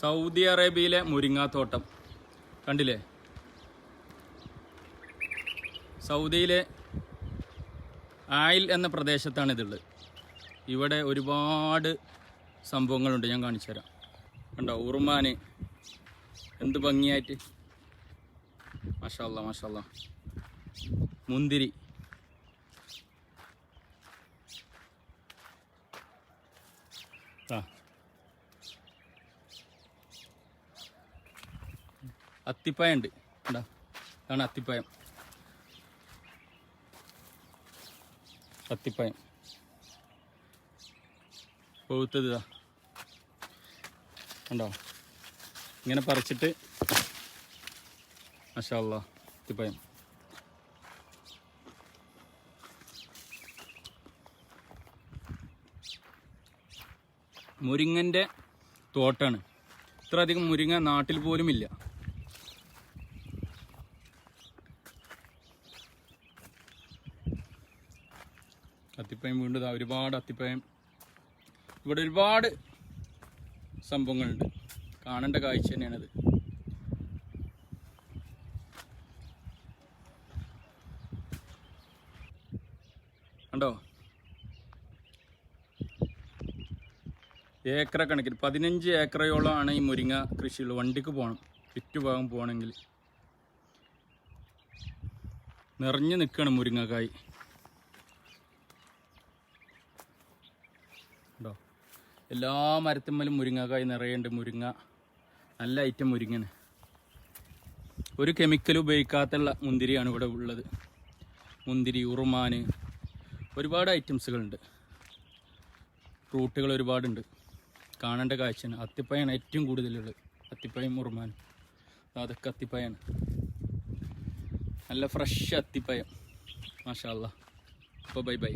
Saudi അറേബ്യയിലെ മുരിങ്ങാത്തോട്ടം. കണ്ടില്ലേ? സൗദിയിലെ ആയിൽ എന്ന പ്രദേശത്താണ് ഇതുള്ളത് ഇവിടെ ഒരുപാട് സംഭവങ്ങളുണ്ട്. ഞാൻ കാണിച്ചു തരാം. കണ്ടോ? ഉറുമാന്. എന്ത് ഭംഗിയായിട്ട്. മഷാല്ല മഷാല്ല മുന്തിരി. അത്തിപ്പഴം ഉണ്ട് കണ്ടോ? ഇതാണ് അത്തിപ്പയം. അത്തിപ്പയം. ഇതാ. കണ്ടോ? ഇങ്ങനെ പറിച്ചിട്ട് മഷാല്ല അത്തിപ്പായം. മുരിങ്ങന്റെ തോട്ടാണ്. ഇത്രയധികം മുരിങ്ങ നാട്ടിൽ പോലും ഇല്ല അത്തിപ്പയം വീണ്ടും ഒരുപാട് അത്തിപ്പയം ഇവിടെ ഒരുപാട് സംഭവങ്ങളുണ്ട്. കാണേണ്ട കാഴ്ച തന്നെയാണിത്. കണ്ടോ? ഏക്കറ കണക്കിന് പതിനഞ്ച് ഏക്കറയോളമാണ് ഈ മുരിങ്ങ കൃഷിയുള്ളത് വണ്ടിക്ക് പോകണം. ചുറ്റുഭാഗം പോകണമെങ്കിൽ. നിറഞ്ഞു നിൽക്കണം മുരിങ്ങക്കായ്. ഉണ്ടോ? എല്ലാ മരത്തിന്മേലും മുരിങ്ങക്കായി നിറയുണ്ട് മുരിങ്ങ. നല്ല ഐറ്റം മുരിങ്ങന് ഒരു കെമിക്കൽ ഉപയോഗിക്കാത്തുള്ള മുന്തിരിയാണ് ഇവിടെ ഉള്ളത്. മുന്തിരി ഉറുമാന് ഒരുപാട് ഐറ്റംസുകളുണ്ട് ഫ്രൂട്ടുകൾ ഒരുപാടുണ്ട്. കാണേണ്ട കാഴ്ചയാണ്. അത്തിപ്പയാണ് ഏറ്റവും കൂടുതലുള്ളത്. അത്തിപ്പയും ഉറുമാനും അതൊക്കെ അത്തിപ്പയാണ് നല്ല ഫ്രഷ് അത്തിപ്പയം മാഷാ അപ്പോൾ ബൈ ബൈ